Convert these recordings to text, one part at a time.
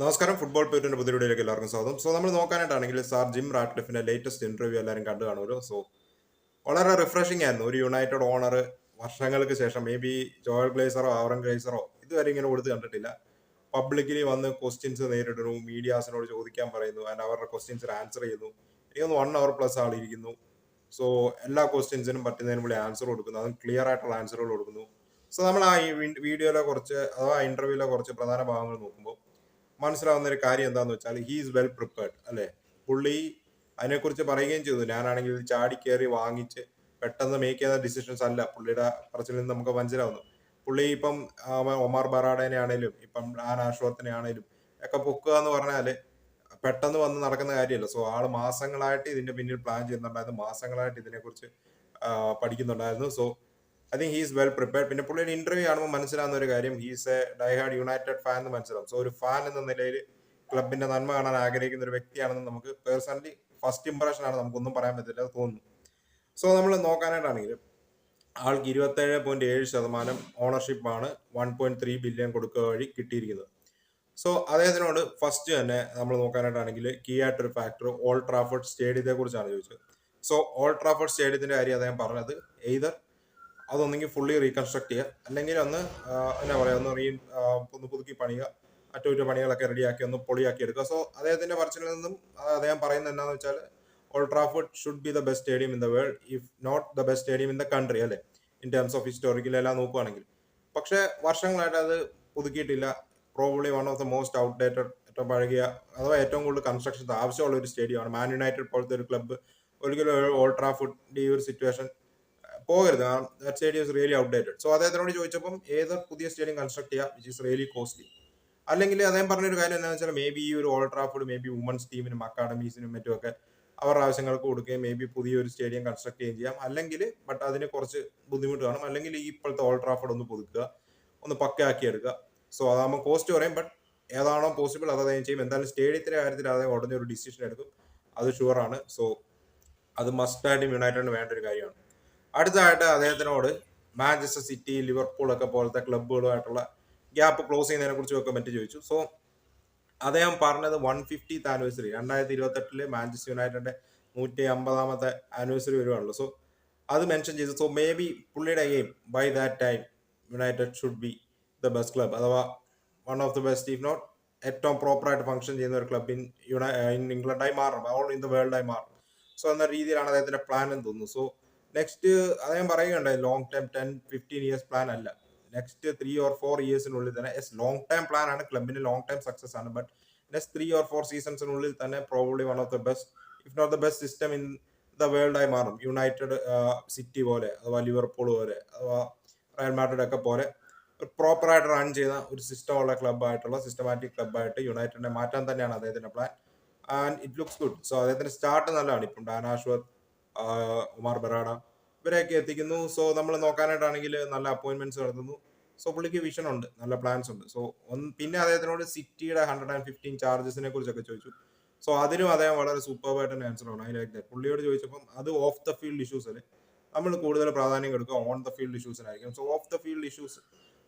നമസ്കാരം. ഫുട്ബോൾ പേരിന്റെ പുതിയിലേക്ക് എല്ലാവർക്കും സ്വാഗതം. സോ നമ്മൾ നോക്കാനായിട്ടാണെങ്കിൽ സാർ ജിം റാറ്റ്ലിഫിന്റെ ലേറ്റസ്റ്റ് ഇന്റർവ്യൂ എല്ലാവരും കണ്ടു കാണുമല്ലോ. സോ വളരെ റിഫ്രഷിംഗ് ആയിരുന്നു. ഒരു യുണൈറ്റഡ് ഓണർ വർഷങ്ങൾക്ക് ശേഷം മേ ബി ജോയൽ ഗ്ലേസറോ ആവറൻ ഗ്ലേസറോ ഇതുവരെ ഇങ്ങനെ കൊടുത്ത് കണ്ടിട്ടില്ല. പബ്ലിക്കലി വന്ന് ക്വസ്റ്റ്യൻസ് നേരിടുന്നു മീഡിയാസിനോട് ചോദിക്കാൻ പറയുന്നു ആൻഡ് അവരുടെ ക്വസ്റ്റ്യൻസിന് ആൻസർ ചെയ്യുന്നു. എനിക്കൊന്ന് വൺ അവർ പ്ലസ് ആളിരിക്കുന്നു സോ എല്ലാ ക്വസ്റ്റ്യൻസിനും പറ്റുന്നതിന് വേണ്ടി ആൻസർ കൊടുക്കുന്നു. അതും ക്ലിയർ ആയിട്ടുള്ള ആൻസറുകൾ കൊടുക്കുന്നു. സോ നമ്മൾ ആ വീഡിയോയിലെ കുറച്ച് അഥവാ ഇന്റർവ്യൂവിലെ കുറച്ച് പ്രധാന ഭാഗങ്ങൾ നോക്കുമ്പോൾ മനസ്സിലാവുന്ന ഒരു കാര്യം എന്താന്ന് വെച്ചാൽ ഹീ ഈസ് വെൽ പ്രിപ്പയർഡ് അല്ലെ? പുള്ളി അതിനെക്കുറിച്ച് പറയുകയും ചെയ്തു. ഞാനാണെങ്കിൽ ചാടി കയറി വാങ്ങിച്ച് പെട്ടെന്ന് മേക്ക് ചെയ്യുന്ന ഡിസിഷൻസ് അല്ല. പുള്ളിയുടെ പറച്ചിൽ നിന്ന് നമുക്ക് മനസ്സിലാവുന്നു. പുള്ളി ഇപ്പം ഒമാർ ബറാഡേനെ ആണേലും ഇപ്പം ആൻ ആഷ്വർത്തിനെ ആണേലും ഒക്കെ പൊക്കുക എന്ന് പറഞ്ഞാൽ പെട്ടെന്ന് വന്ന് നടക്കുന്ന കാര്യമല്ല. സോ ആൾ മാസങ്ങളായിട്ട് ഇതിന്റെ പിന്നിൽ പ്ലാൻ ചെയ്യുന്നുണ്ടായിരുന്നു. മാസങ്ങളായിട്ട് ഇതിനെക്കുറിച്ച് പഠിക്കുന്നുണ്ടായിരുന്നു. So I think he's well prepared പിന്നെ പുള്ളിയുടെ ഇന്റർവ്യൂ കാണുമ്പോൾ മനസ്സിലാവുന്ന ഒരു കാര്യം he's a diehard United fan എന്ന് മനസ്സിലാവും. സോ ഒരു ഫാൻ എന്ന നിലയിൽ ക്ലബിന്റെ നന്മ കാണാൻ ആഗ്രഹിക്കുന്ന ഒരു വ്യക്തിയാണെന്ന് നമുക്ക് പേഴ്സണലി ഫസ്റ്റ് ഇംപ്രഷൻ ആണ്. നമുക്കൊന്നും പറയാൻ പറ്റില്ല തോന്നുന്നു സോ നമ്മൾ നോക്കാനായിട്ടാണെങ്കിൽ ആൾക്ക് ഇരുപത്തേഴ് പോയിന്റ് ഏഴ് ശതമാനം ഓണർഷിപ്പാണ് വൺ പോയിന്റ് ത്രീ ബില്യൺ കൊടുക്കുക വഴി കിട്ടിയിരിക്കുന്നത്. സോ അദ്ദേഹത്തിനോട് ഫസ്റ്റ് തന്നെ നമ്മൾ നോക്കാനായിട്ടാണെങ്കിൽ കീ ആയിട്ടൊരു ഫാക്ടർ ഓൾ ട്രാഫോർഡ് സ്റ്റേഡിയത്തെ കുറിച്ചാണ് ചോദിച്ചത്. സോ ഓൾ ട്രാഫോർഡ് സ്റ്റേഡിയത്തിന്റെ കാര്യം അദ്ദേഹം പറഞ്ഞത് എയ്തർ അതൊന്നെങ്കിൽ ഫുള്ളി റീകൺസ്ട്രക്ട് ചെയ്യുക. അല്ലെങ്കിൽ ഒന്ന് എന്നാ പറയുക ഒന്ന് റീ ഒന്ന് പുതുക്കി പണിയുക. അറ്റകുറ്റ പണികളൊക്കെ റെഡിയാക്കി ഒന്ന് പൊളിയാക്കി എടുക്കുക. സോ അദ്ദേഹത്തിന്റെ പറച്ചിൽ നിന്നും അദ്ദേഹം പറയുന്നത് എന്താണെന്ന് വെച്ചാൽ Old Trafford should be the best stadium in the world if not the best stadium in the country അല്ലേ? ഇൻ ടേംസ് ഓഫ് ഹിസ്റ്റോറിക്കൽ എല്ലാം നോക്കുവാണെങ്കിൽ. പക്ഷേ വർഷങ്ങളായിട്ട് അത് പുതുക്കിയിട്ടില്ല. Probably one of the most outdated ഏറ്റവും പഴകിയ അഥവാ ഏറ്റവും കൂടുതൽ കൺസ്ട്രക്ഷൻ ആവശ്യമുള്ള ഒരു സ്റ്റേഡിയമാണ് മാൻ യുണൈറ്റഡ് പോലത്തെ ഒരു ക്ലബ്ബ് ഒരിക്കലും ഓൾട്രാഫുഡിന്റെ ട്രാഫുഡ് ഈ ഒരു സിറ്റുവേഷൻ പോകരുത്. കാരണം that stadium is really outdated so അദ്ദേഹത്തിനോട് ചോദിച്ചപ്പം ഏത് പുതിയ സ്റ്റേഡിയം കൺസ്ട്രക്ട് ചെയ്യുക വിച്ച് ഇസ് റിയലി കോസ്റ്റ്ലി അല്ലെങ്കിൽ അദ്ദേഹം പറഞ്ഞൊരു കാര്യം എന്താണെന്ന് വെച്ചാൽ മേ ബി ഈ ഒരു Old Trafford may be women's ടീമിനും അക്കാഡമീസിനും മറ്റുമൊക്കെ അവരുടെ ആവശ്യങ്ങൾക്ക് കൊടുക്കുകയും മേ ബി പുതിയൊരു സ്റ്റേഡിയം കൺസ്ട്രക്ട് ചെയ്യുകയും ചെയ്യാം. അല്ലെങ്കിൽ ബട്ട് അതിന് കുറച്ച് ബുദ്ധിമുട്ട് കാണും. അല്ലെങ്കിൽ ഈ ഇപ്പോഴത്തെ ഓൾ ട്രാഫോർഡ് ഒന്ന് പുതുക്കുക ഒന്ന് പക്കയാക്കി എടുക്കുക സോ അതാകുമ്പോൾ കോസ്റ്റ് കുറയും. ബട്ട് ഏതാണോ പോസിബിൾ അത് അദ്ദേഹം ചെയ്യും. എന്തായാലും സ്റ്റേഡിയത്തിന്റെ കാര്യത്തിൽ അദ്ദേഹം ഉടനെ ഒരു ഡിസിഷൻ എടുക്കും. അത് ഷുവറാണ് സോ അത് മസ്റ്റ് മസ്റ്റായിട്ടും യുണൈറ്റഡിന് വേണ്ട ഒരു കാര്യമാണ്. അടുത്തതായിട്ട് അദ്ദേഹത്തിനോട് മാഞ്ചസ്റ്റർ സിറ്റി ലിവർപൂൾ ഒക്കെ പോലത്തെ ക്ലബ്ബുകളുമായിട്ടുള്ള ഗ്യാപ്പ് ക്ലോസ് ചെയ്യുന്നതിനെ കുറിച്ച് മറ്റു ചോദിച്ചു. സോ അദ്ദേഹം പറഞ്ഞത് വൺ ഫിഫ്റ്റീത്ത് ആനിവേഴ്സറി രണ്ടായിരത്തി ഇരുപത്തെട്ടിൽ മാഞ്ചസ്റ്റർ യുണൈറ്റഡിന്റെ നൂറ്റി അമ്പതാമത്തെ ആനിവേഴ്സറി വരുവാണല്ലോ. സോ അത് മെൻഷൻ ചെയ്തു. സോ മേ ബി പുള്ളിയുടെ game by that time United should be the best club അഥവാ one of the best if not ഏറ്റവും പ്രോപ്പറായിട്ട് ഫംഗ്ഷൻ ചെയ്യുന്ന ഒരു ക്ലബ് ഇൻ യുണൈ ഇൻ ഇംഗ്ലണ്ടായി മാറണം. ഓൾ ഇൻ ദ വേൾഡായി മാറണം. സോ എന്ന രീതിയിലാണ് അദ്ദേഹത്തിന്റെ പ്ലാൻ എന്ന് തോന്നുന്നു. സോ നെക്സ്റ്റ് അത് ഞാൻ പറയുകയുണ്ടായി long time ten fifteen years plan അല്ല. നെക്സ്റ്റ് ത്രീ ഓർ ഫോർ ഇയേഴ്സിനുള്ളിൽ തന്നെ എസ് ലോങ് ടൈം പ്ലാൻ ആണ് ക്ലബിന് ലോങ് ടൈം സക്സസ് ആണ്. But next three or four സീസൺസിനുള്ളിൽ തന്നെ probably one of the best if not the best system in the world ആയി മാറും. United city പോലെ അഥവാ ലിവർപൂൾ പോലെ അഥവാ റയൽ മാഡ്രിഡ് ഒക്കെ പോലെ പ്രോപ്പർ ആയിട്ട് റൺ ചെയ്യുന്ന ഒരു സിസ്റ്റം ഉള്ള ക്ലബ്ബായിട്ടുള്ള സിസ്റ്റമാറ്റിക് ക്ലബ്ബായിട്ട് യുണൈറ്റഡിനെ മാറ്റാൻ തന്നെയാണ് അദ്ദേഹത്തിന്റെ plan and it looks good so അദ്ദേഹത്തിന്റെ സ്റ്റാർട്ട് നല്ലതാണ്. ഇപ്പം ഡാനാശ്വത് ഉമാർ ബറാഡ. ഇവരെയൊക്കെ എത്തിക്കുന്നു. സോ നമ്മൾ നോക്കാനായിട്ടാണെങ്കിൽ നല്ല അപ്പോയിന്റ്മെന്റ്സ് നടത്തുന്നു. സോ പുള്ളിക്ക് വിഷൻ ഉണ്ട്. നല്ല പ്ലാൻസ് ഉണ്ട്. സോ പിന്നെ അദ്ദേഹത്തിനോട് സിറ്റിയുടെ ഹൺഡ്രഡ് ആൻഡ് ഫിഫ്റ്റീൻ ചാർജസിനെ കുറിച്ചൊക്കെ ചോദിച്ചു. സോ അതിനും അദ്ദേഹം വളരെ സൂപ്പർബായിട്ട് തന്നെ ആൻസർ ആണ് ഐ ലൈക്ക് പുള്ളിയോട് ചോദിച്ചപ്പം അത് ഓഫ് ദ ഫീൽഡ് ഇഷ്യൂസിൽ നമ്മൾ കൂടുതൽ പ്രാധാന്യം കൊടുക്കുക on the field ഇഷ്യൂസിനായിരിക്കും so off the field issues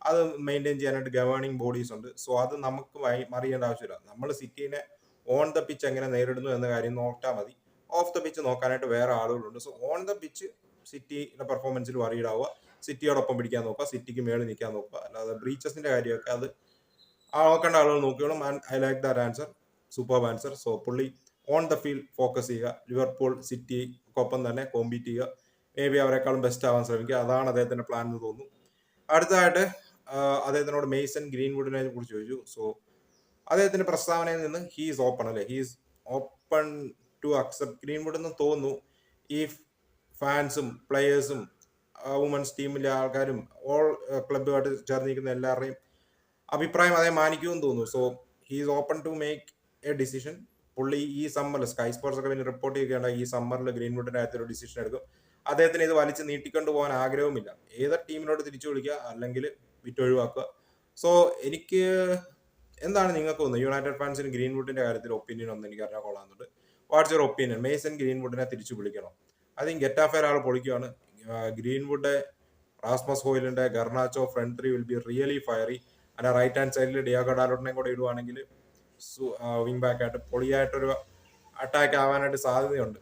അത് മെയിന്റെയിൻ ചെയ്യാനായിട്ട് ഗവേണിംഗ് ബോഡീസ് ഉണ്ട്. സോ അത് നമുക്ക് അറിയേണ്ട ആവശ്യമില്ല. നമ്മൾ സിറ്റീനെ ഓൺ ദ പിച്ച് എങ്ങനെ നേരിടുന്നു എന്ന കാര്യം നോക്കിയാൽ മതി. ഓഫ് ദ പിച്ച് നോക്കാനായിട്ട് വേറെ ആളുകളുണ്ട്. സോ ഓൺ ദ പിച്ച് സിറ്റിയുടെ പെർഫോമൻസിൽ വറീഡ് ആവുക. സിറ്റിയോടൊപ്പം പിടിക്കാൻ നോക്കുക. സിറ്റിക്ക് മേളിൽ നിൽക്കാൻ നോക്കുക. അല്ലാതെ ബ്രീച്ചസിന്റെ കാര്യമൊക്കെ അത് നോക്കേണ്ട ആളുകൾ നോക്കിയോളും and I like that answer super answer so പുള്ളി ഓൺ ദ ഫീൽഡ് ഫോക്കസ് ചെയ്യുക. ലിവർപൂൾ സിറ്റിക്കൊപ്പം തന്നെ കോമ്പീറ്റ് ചെയ്യുക. മേ ബി അവരെക്കാളും ബെസ്റ്റ് ആവാൻ ശ്രമിക്കുക. അതാണ് അദ്ദേഹത്തിന്റെ പ്ലാൻ എന്ന് തോന്നുന്നു. അടുത്തതായിട്ട് അദ്ദേഹത്തിനോട് മെയ്സൺ ഗ്രീൻവുഡിനെ കുറിച്ച് ചോദിച്ചു. സോ അദ്ദേഹത്തിന്റെ പ്രസ്താവനയിൽ നിന്ന് ഹീസ് ഓപ്പൺ അല്ലെ? He's open to accept Greenwood എന്ന് തോന്നുന്നു. ഈ ഫാൻസും പ്ലെയേഴ്സും വുമൻസ് ടീമിലെ ആൾക്കാരും ഓൾ ക്ലബുമായിട്ട് ചേർന്നിരിക്കുന്ന എല്ലാവരുടെയും അഭിപ്രായം അതേ മാനിക്കുമെന്ന് തോന്നുന്നു. So he's open to make a decision പുള്ളി ഈ സമ്മറിൽ സ്കൈ സ്പോർട്സ് ഒക്കെ പിന്നെ റിപ്പോർട്ട് ചെയ്യുകയാണ്. ഈ സമ്മറിൽ ഗ്രീൻവുഡിന്റെ അകത്ത് ഒരു ഡിസിഷൻ എടുക്കും. അദ്ദേഹത്തിന് ഇത് വലിച്ച് നീട്ടിക്കൊണ്ട് പോകാൻ ആഗ്രഹവുമില്ല. ഏത് ടീമിനോട് തിരിച്ചു വിളിക്കുക അല്ലെങ്കിൽ വിറ്റൊഴിവാക്കുക സോ എനിക്ക് എന്താണ് നിങ്ങൾക്ക് തോന്നുന്നത് യുണൈറ്റഡ് ഫാൻസിന് ഗ്രീൻവുഡിന്റെ കാര്യത്തിൽ ഒപ്പീനിയൻ ഒന്നും എനിക്ക് അറിയാൻ കൊള്ളാന്നുണ്ട് വാട്ട്സ് യുവർ ഒപ്പീനിയൻ മേസൺ ഗ്രീൻവുഡിനെ തിരിച്ചു വിളിക്കണം? അതും ഗെറ്റാഫെ ഒരാൾ പൊളിക്കുകയാണ് Greenwood Rasmus ഹോയിലിന്റെ Garnacho front three will be really fiery അതിന്റെ റൈറ്റ് ഹാൻഡ് സൈഡിൽ ഡിയാഗോ ഡാലോട്ടിനെ കൂടെ ഇടുവാണെങ്കിൽ വിങ് ബാക്ക് ആയിട്ട് പൊളിയായിട്ടൊരു അറ്റാക്ക് ആവാനായിട്ട് സാധ്യതയുണ്ട്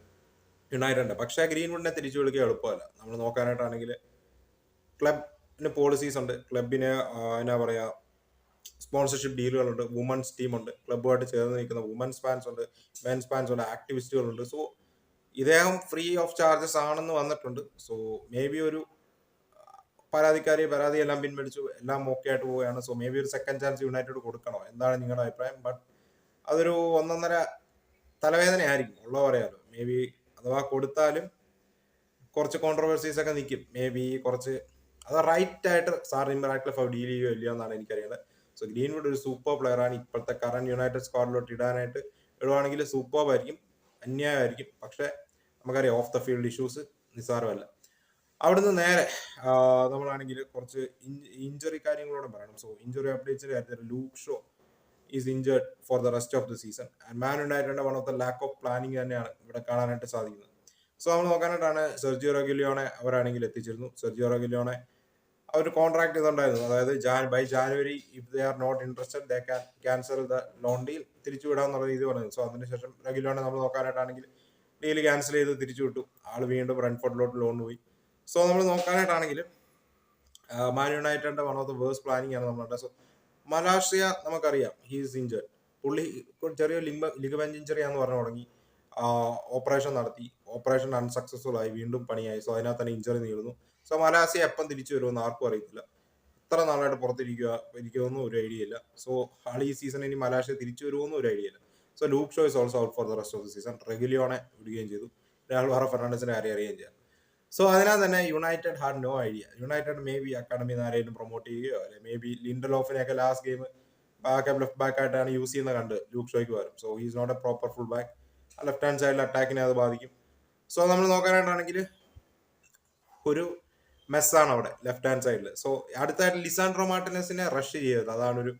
യുണൈറ്റഡിന്റെ പക്ഷേ ഗ്രീൻവുഡിനെ തിരിച്ചു വിളിക്കുക എളുപ്പമല്ല. നമ്മൾ നോക്കാനായിട്ടാണെങ്കിൽ ക്ലബിന് പോളിസീസ് ഉണ്ട്. ക്ലബിന് എന്നാ പറയാ സ്പോൺസർഷിപ്പ് ഡീലുകളുണ്ട് വുമൻസ് ടീമുണ്ട് ക്ലബ്ബുമായിട്ട് ചേർന്ന് നിൽക്കുന്ന വുമൻസ് ഫാൻസ് ഉണ്ട് മെൻസ് ഫാൻസ് ഉണ്ട് ആക്ടിവിസ്റ്റുകളുണ്ട് സോ ഇദ്ദേഹം ഫ്രീ ഓഫ് ചാർജസ് ആണെന്ന് വന്നിട്ടുണ്ട്. സോ മേ ബി ഒരു പരാതിക്കാരി പരാതി എല്ലാം പിൻവലിച്ചു എല്ലാം ഓക്കെ ആയിട്ട് പോവുകയാണ്. സോ മേ ബി ഒരു സെക്കൻഡ് ചാൻസ് യുണൈറ്റഡ് കൊടുക്കണോ എന്താണ് നിങ്ങളുടെ അഭിപ്രായം. ബട്ട് അതൊരു ഒന്നൊന്നര തലവേദന ആയിരിക്കും ഉള്ള പറയാലോ. മേ ബി അഥവാ കൊടുത്താലും കുറച്ച് കോൺട്രവേഴ്സീസ് ഒക്കെ നിൽക്കും. മേ ബി കുറച്ച് അത് റൈറ്റ് ആയിട്ട് സാർ ഇമ്രാക്ലിഫ് ഡീൽ ചെയ്യുകയോ ഇല്ലയോ എന്നാണ് എനിക്കറിയുന്നത് സോ ഗ്രീൻവുഡ് ഒരു സൂപ്പർ പ്ലെയർ ആണ്. ഇപ്പോഴത്തെ കറണ്ട് യുണൈറ്റഡ് സ്ക്വാഡിലോട്ട് ഇടാനായിട്ട് ഇടുവാണെങ്കിൽ സൂപ്പർ ആയിരിക്കും അന്യായമായിരിക്കും. പക്ഷെ നമുക്കറിയാം ഓഫ് ദ ഫീൽഡ് ഇഷ്യൂസ് നിസ്സാരമല്ല. അവിടുന്ന് നേരെ നമ്മളാണെങ്കിൽ കുറച്ച് ഇഞ്ചറി കാര്യങ്ങളോടെ പറയണം. സോ ഇഞ്ചറി അപ്ഡേറ്റ്സിന്റെ കാര്യത്തിൽ Luke Shaw is injured for the rest of the season and Man ഉണ്ടായിട്ടുണ്ട് one of the lack of planning തന്നെയാണ് ഇവിടെ കാണാനായിട്ട് സാധിക്കുന്നത്. സോ നമ്മൾ നോക്കാനായിട്ടാണ് സെർജിയോ റോഗിലിയോണെ അവരാണെങ്കിൽ എത്തിച്ചിരുന്നു സെർജിയോ റെഗിലിയോണെ അവർ കോൺട്രാക്ട് ചെയ്തിട്ടുണ്ടായിരുന്നു അതായത് by January if they are not interested they can cancel the loan deal തിരിച്ചു വിടാന്നുള്ള രീതി പറയുന്നത് സോ അതിനുശേഷം റെഗുലോണെ നമ്മൾ നോക്കാനായിട്ടാണെങ്കിൽ ഡീൽ ക്യാൻസൽ ചെയ്ത് തിരിച്ചു വിട്ടു. ആൾ വീണ്ടും റൺഫോർഡിലോട്ട് ലോൺ പോയി. സോ നമ്മൾ നോക്കാനായിട്ടാണെങ്കിൽ മാൻ യുണൈറ്റഡിന്റെ one of the worse planning ആണ് നമ്മളുടെ. സോ മലാഷ്യ നമുക്കറിയാം. ഹീസ് ഇഞ്ചേർഡ് പുള്ളി ചെറിയ ലിംബ ലിഗമെന്റ് ഇഞ്ചറി ആണെന്ന് പറഞ്ഞു തുടങ്ങി. ഓപ്പറേഷൻ നടത്തി. ഓപ്പറേഷൻ അൺസക്സസ്ഫുൾ ആയി. വീണ്ടും പണിയായി. സോ അതിനകത്ത് തന്നെ ഇഞ്ചറി നീളുന്നു. സോ മലാസിയ എപ്പം തിരിച്ചു വരുമെന്ന് ആർക്കും അറിയത്തില്ല. ഇത്ര നാളായിട്ട് പുറത്തിരിക്കുക ഇരിക്കുമെന്നും ഒരു ഐഡിയ ഇല്ല. സോ ആൾ ഈ സീസൺ ഇനി മലാഷ്യ തിരിച്ചു വരുമെന്നും ഒരു ഐഡിയ ഇല്ല. So Luke Shaw is also out for the rest of the season. റെഗുലിയോണെ വിടുകയും ചെയ്തു. രാഹുൽ വാറ ഫെർണാണ്ടസിനെ കാര്യം അറിയുകയും ചെയ്യാം. സോ അതിനാൽ തന്നെ United had no idea. United maybe academy ആരെയും പ്രൊമോട്ട് ചെയ്യുകയോ അല്ലെ maybe ലിൻഡലോഫിനെയൊക്കെ last game back left back ആയിട്ടാണ് യൂസ് ചെയ്യുന്നത് കണ്ട് ലൂക്ക് ഷോയ്ക്ക് വരും so is not a proper full back left hand സൈഡിൽ അറ്റാക്കിനെ അത് ബാധിക്കും. സോ നമ്മൾ നോക്കാനായിട്ടാണെങ്കിൽ ഒരു മെസ്സാണ് അവിടെ ലെഫ്റ്റ് ഹാൻഡ് സൈഡിൽ സോ അടുത്തായിട്ട് ലിസാൻഡ്രോ മാർട്ടിനസിനെ റഷ് ചെയ്യരുത്. അതാണ് ഒരു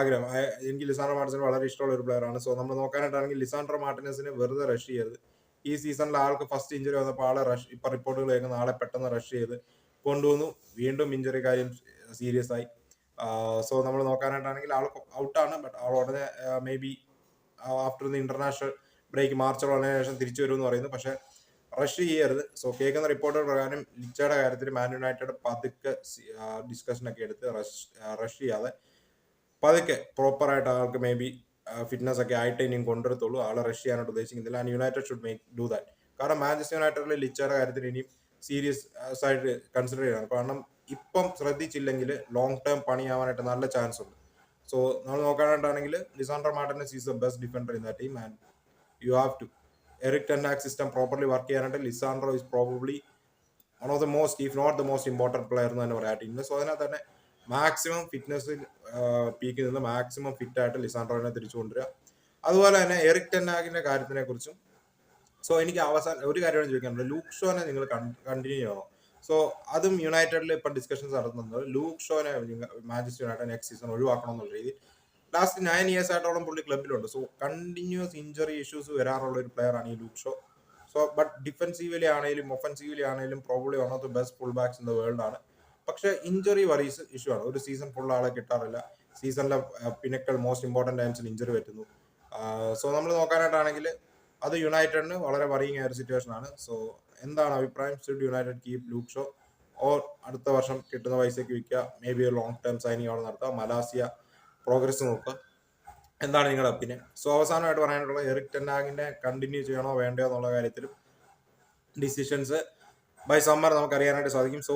ആഗ്രഹം. എനിക്ക് ലിസാൻഡ്രോ മാർട്ടിനസ് വളരെ ഇഷ്ടമുള്ള ഒരു പ്ലെയർ ആണ്. സോ നമ്മൾ നോക്കാനായിട്ടാണെങ്കിൽ ലിസാൻഡ്രോ മാർട്ടിനസിനെ വെറുതെ റഷ് ചെയ്യരുത്. ഈ സീസണിൽ ആൾക്ക് ഫസ്റ്റ് ഇഞ്ചറി വന്നപ്പോൾ ആളെ റഷ് ഇപ്പൊ റിപ്പോർട്ടുകൾ കേൾക്കുന്ന ആളെ പെട്ടെന്ന് റഷ് ചെയ്ത് കൊണ്ടുവന്നു. വീണ്ടും ഇഞ്ചറി കാര്യം സീരിയസ് ആയി. സോ നമ്മൾ നോക്കാനായിട്ടാണെങ്കിൽ ആൾ ഔട്ടാണ് ബട്ട് ആൾ ഉടനെ maybe after the international break March ഉടനെ ശേഷം തിരിച്ചു വരുമെന്ന് പറയുന്നു. പക്ഷെ റഷ് ചെയ്യരുത് സോ കേൾക്കുന്ന റിപ്പോർട്ടർ പ്രകാരം ലിച്ചയുടെ കാര്യത്തിൽ മാൻ യുണൈറ്റഡ് പതുക്കെ ഡിസ്കഷൻ ഒക്കെ എടുത്ത് റഷ് റഷ് ചെയ്യാതെ പതുക്കെ പ്രോപ്പറായിട്ട് ആൾക്ക് മേ ബി ഫിറ്റ്നസ് ഒക്കെ ആയിട്ട് ഇനിയും കൊണ്ടുവരത്തുള്ളൂ. ആളെ റഷ് ചെയ്യാനായിട്ട് ഉദ്ദേശിക്കുന്നില്ല. And United should make do that കാരണം മാഞ്ചസ്റ്റർ യുണൈറ്റഡിൽ ലിച്ചയുടെ കാര്യത്തിൽ ഇനിയും സീരിയസ് ആയിട്ട് കൺസിഡർ ചെയ്യണം. കാരണം ഇപ്പം ശ്രദ്ധിച്ചില്ലെങ്കിൽ ലോങ് ടേം പണിയാവാനായിട്ട് നല്ല ചാൻസ് ഉണ്ട്. സോ നമ്മൾ നോക്കാനായിട്ടാണെങ്കിൽ Lisandro Martinez is the best defender in the team and you have to Erik ten Hag system properly work ചെയ്യാനായിട്ട് Lisandro is probably one of the most if not the most important player എന്ന് തന്നെ പറയാം. ടീമിൽ so അതിനകത്ത് തന്നെ maximum ഫിറ്റ്നസിൽ പീക്കിൽ നിന്ന് maximum fit ആയിട്ട് ലിസാൻഡ്രോനെ തിരിച്ചു കൊണ്ടുവരിക. അതുപോലെ തന്നെ എറിക് ടെന്നാഗിന്റെ കാര്യത്തിനെ കുറിച്ചും സോ എനിക്ക് അവസാനം ഒരു കാര്യമാണ് ചോദിക്കാനുള്ളത് ലൂക്ക് ഷോനെ നിങ്ങൾ കണ്ടിന്യൂ ചെയ്യണോ? സോ അതും യുണൈറ്റഡിൽ ഇപ്പം ഡിസ്കഷൻസ് നടത്തുന്നുണ്ട്. ലൂക്ക് ഷോനെ മാഞ്ചസ്റ്റർ യുണൈറ്റഡ് നെക്സ്റ്റ് സീസൺ ഒഴിവാക്കണം എന്നുള്ള രീതിയിൽ. ലാസ്റ്റ് നയൻ ഇയേഴ്സ് ആയിട്ടോളം പുള്ളി ക്ലബിലുണ്ട് സോ കണ്ടിന്യൂസ് ഇഞ്ചറി ഇഷ്യൂസ് വരാറുള്ള ഒരു പ്ലെയർ ആണ് ഈ Luke Shaw so but defensively ആണെങ്കിലും ഒഫൻസീവിലി ആണെങ്കിലും probably one of the best full backs in the world ആണ്. പക്ഷെ ഇഞ്ചറി വറീസ് ഇഷ്യൂ ആണ്. ഒരു സീസൺ ഫുൾ ആളെ കിട്ടാറില്ല. സീസണിലെ പിന്നക്കൾ മോസ്റ്റ് ഇമ്പോർട്ടന്റ് ടൈംസിൽ ഇഞ്ചറി പറ്റുന്നു സോ നമ്മൾ നോക്കാനായിട്ടാണെങ്കിൽ അത് യുണൈറ്റഡിന് വളരെ വറിയിങ് ആയ ഒരു സിറ്റുവേഷൻ ആണ്. സോ എന്താണ് അഭിപ്രായം? Should United keep Luke Shaw or അടുത്ത വർഷം കിട്ടുന്ന പൈസയ്ക്ക് വിൽക്കുക? May be long term signing അവിടെ നടത്തുക മലാസിയ പ്രോഗ്രസ് നോക്കുക. എന്താണ് നിങ്ങളുടെ ഒപ്പീനിയൻ സോ അവസാനമായിട്ട് പറയാനുള്ളത് എറിക് ടെന്നാഗിനെ കണ്ടിന്യൂ ചെയ്യണോ വേണ്ടയോ എന്നുള്ള കാര്യത്തിലും ഡിസിഷൻസ് ബൈ സമ്മർ നമുക്ക് അറിയാനായിട്ട് സാധിക്കും. സോ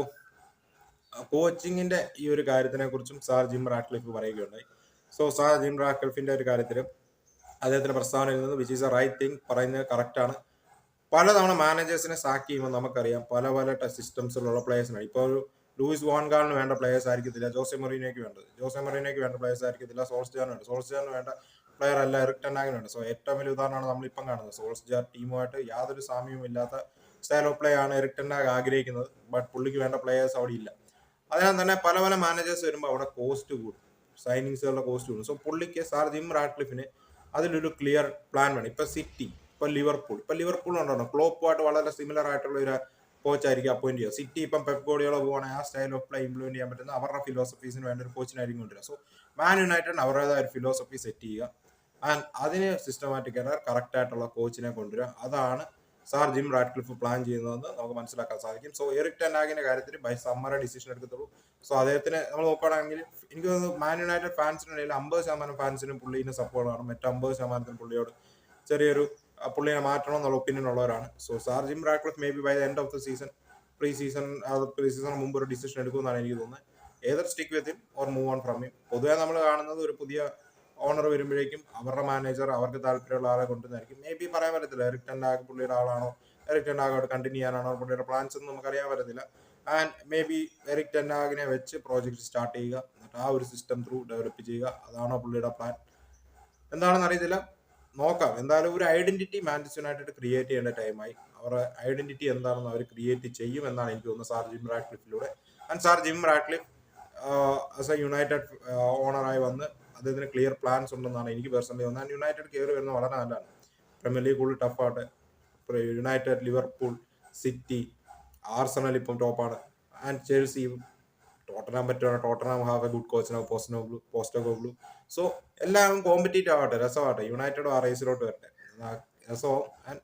കോച്ചിങ്ങിന്റെ ഈ ഒരു കാര്യത്തിനെ കുറിച്ചും സാർ ജിം റാക്ലിഫ് പറയുകയുണ്ടായി. സോ സാർ ജിം റാക്ലിഫിന്റെ ഒരു കാര്യത്തിലും അദ്ദേഹത്തിന്റെ പ്രസ്താവനയിൽ നിന്ന് which is a right thing പറയുന്നത് കറക്റ്റ് ആണ്. പലതവണ മാനേജേഴ്സിനെ സാക്ക് ചെയ്യുമ്പോൾ നമുക്കറിയാം പല പല സിസ്റ്റംസിലുള്ള പ്ലേയേഴ്സിനാണ് ഇപ്പോൾ ഒരു ലൂയിസ് വോൺഗാളിന് വേണ്ട പ്ലേയേഴ്സ് ആയിരിക്കത്തില്ല ജോസെ മൊറീനോയ്ക്ക് വേണ്ടത്. ജോസെ മൊറീനോയ്ക്ക് വേണ്ട പ്ലേയേഴ്സ് ആയിരിക്കത്തില്ല സോൾസ്ജാറിന് വേണ്ട. സോൾസ്ജാറിന് വേണ്ട പ്ലെയർ അല്ല എറിക് ടെന്നാഗിന് വേണ്ട. സോ ഏറ്റവും വലിയ ഉദാഹരണമാണ് നമ്മൾ നമ്മളിപ്പം കാണുന്നത്. സോൾസ്ജാർ ടീമുമായിട്ട് യാതൊരു സാമ്യവും ഇല്ലാത്ത സ്റ്റൈൽ ഓഫ് പ്ലേ ആണ് എറിക് ടെന്നാഗ് ആഗ്രഹിക്കുന്നത്. ബട്ട് പുള്ളിക്ക് വേണ്ട പ്ലേയേഴ്സ് അവിടെ ഇല്ല. അതിനാൽ തന്നെ പല പല മാനേജേഴ്സ് വരുമ്പോൾ അവിടെ കോസ്റ്റ് കൂടും. സൈനിങ്സുകളുടെ കോസ്റ്റ് കൂടും. സോ പുള്ളിക്ക് സാർ ജിം റാഡ്ക്ലിഫിന് അതിലൊരു ക്ലിയർ പ്ലാൻ വേണം. ഇപ്പൊ സിറ്റി ഇപ്പൊ ലിവർപൂൾ ഇപ്പൊ ലിവർപൂൾ ഉണ്ടോ? ക്ലോപ്പുമായിട്ട് വളരെ സിമിലർ ആയിട്ടുള്ള ഒരു കോച്ച് ആയിരിക്കും അപ്പോയിന്റ് ചെയ്യുക. സിറ്റി ഇപ്പം പെപ്പ് ഗോഡിയോളോ പോവാണെങ്കിൽ ആ സ്റ്റൈൽ ഓഫ് പ്ലേ ഇംപ്ലിമെന്റ് ചെയ്യാൻ പറ്റുന്ന അവരുടെ ഫിലോസഫീസിന് വേണ്ട ഒരു കോച്ചിനായിരിക്കും കൊണ്ടുവരിക. സോ മാൻ യുണൈറ്റഡ് അവരുടേതായ ഒരു ഫിലോസഫി സെറ്റ് ചെയ്യുക. ആൻഡ് അതിന് സിസ്റ്റമാറ്റിക് ആയിട്ട് കറക്റ്റ് ആയിട്ടുള്ള കോച്ചിനെ കൊണ്ടുവരിക. അതാണ് സാർ ജിം റാഡ്ക്ലിഫ് പ്ലാൻ ചെയ്യുന്നതെന്ന് നമുക്ക് മനസ്സിലാക്കാൻ സാധിക്കും. സോ എറിക് ടെനാഗിന്റെ കാര്യത്തിൽ ബൈ സമ്മറെ ഡിസിഷൻ എടുക്കത്തുള്ളൂ. സോ അദ്ദേഹത്തിന് നമ്മൾ നോക്കുകയാണെങ്കിൽ എനിക്ക് തോന്നുന്നു മാൻ യുണൈറ്റഡ് ഫാൻസിനിടയിൽ അമ്പത് ശതമാനം ഫാൻസിനും പുള്ളിനെ മറ്റു അമ്പത് ശതമാനത്തിന് പുള്ളിയോട് ചെറിയൊരു പുള്ളിനെ മാറ്റണം എന്നുള്ള ഒപ്പീനിയൻ ഉള്ളവരാണ്. So sir Jim Ratcliffe maybe by the end of the season pre season pre season മുമ്പ് ഒരു ഡിസിഷൻ എടുക്കുമെന്നാണ് എനിക്ക് തോന്നുന്നത്. Either stick with or move on from him പൊതുവേ നമ്മൾ കാണുന്നത് ഒരു പുതിയ ഓണർ വരുമ്പോഴേക്കും അവരുടെ മാനേജർ അവർക്ക് താല്പര്യമുള്ള ആളെ കൊണ്ടുവന്നായിരിക്കും മേ ബി പറയാൻ പറ്റത്തില്ല. എറിക് ടെൻഡാഗ് പുള്ളിയുടെ ആളാണോ? എറിക് ടെൻഡാഗ് അവിടെ കണ്ടിന്യൂ ചെയ്യാനാണോ പുള്ളിയുടെ പ്ലാൻസ് ഒന്നും നമുക്കറിയാൻ പറ്റത്തില്ല. ആൻഡ് മേ ബി എറിക് ടെൻഡാഗിനെ വെച്ച് പ്രോജക്റ്റ് സ്റ്റാർട്ട് ചെയ്യുക. എന്നിട്ട് ആ ഒരു സിസ്റ്റം ത്രൂ ഡെവലപ്പ് ചെയ്യുക. അതാണോ പുള്ളിയുടെ പ്ലാൻ എന്താണെന്ന് അറിയത്തില്ല. നോക്കാം. എന്തായാലും ഒരു ഐഡന്റിറ്റി മാഞ്ചസ്റ്റർ യുണൈറ്റഡ് ക്രിയേറ്റ് ചെയ്യേണ്ട ടൈമായി അവരുടെ ഐഡന്റിറ്റി എന്താണെന്ന് അവർ ക്രിയേറ്റ് ചെയ്യും എന്നാണ് എനിക്ക് തോന്നുന്നത് sir Jim റാഡ്ക്ലിഫിലൂടെ. And sir Jim Radcliffe as a United ഓണറായി വന്ന് അദ്ദേഹത്തിന് ക്ലിയർ പ്ലാൻസ് ഉണ്ടെന്നാണ് എനിക്ക് പേഴ്സണലി തോന്നുന്നത്. ആൻഡ് യുണൈറ്റഡ് കയറി വരുന്നത് വളരെ നല്ലതാണ്. പ്രീമിയർ ലീഗ് കൂടുതൽ ടഫാണ് യുണൈറ്റഡ് ലിവർപൂൾ സിറ്റി ആർസണൽ ഇപ്പം ടോപ്പാണ് ആൻഡ് ചെൽസി ടോട്ടനാൻ പറ്റുവാണ്? ടോട്ടനാം ഹാവ് എ ഗുഡ് കോച്ചിനാവും പോസ്റ്റോഗ്ലു പോസ്റ്റോഗ്ലു സോ എല്ലാവരും കോമ്പറ്റീറ്റീവ് ആവട്ടെ രസമാവട്ടെ. യുണൈറ്റഡ് ആ റേസിലോട്ട് വരട്ടെ. So and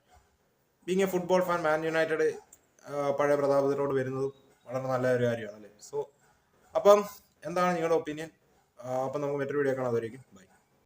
being a football fan Man United പഴയ പ്രതാപത്തിലോട്ട് വരുന്നതും വളരെ നല്ല ഒരു കാര്യമാണ് അല്ലേ സോ അപ്പം എന്താണ് നിങ്ങളുടെ ഒപ്പീനിയൻ അപ്പം നമുക്ക് മറ്റൊരു വീഡിയോ കാണാതായിരിക്കും ബൈ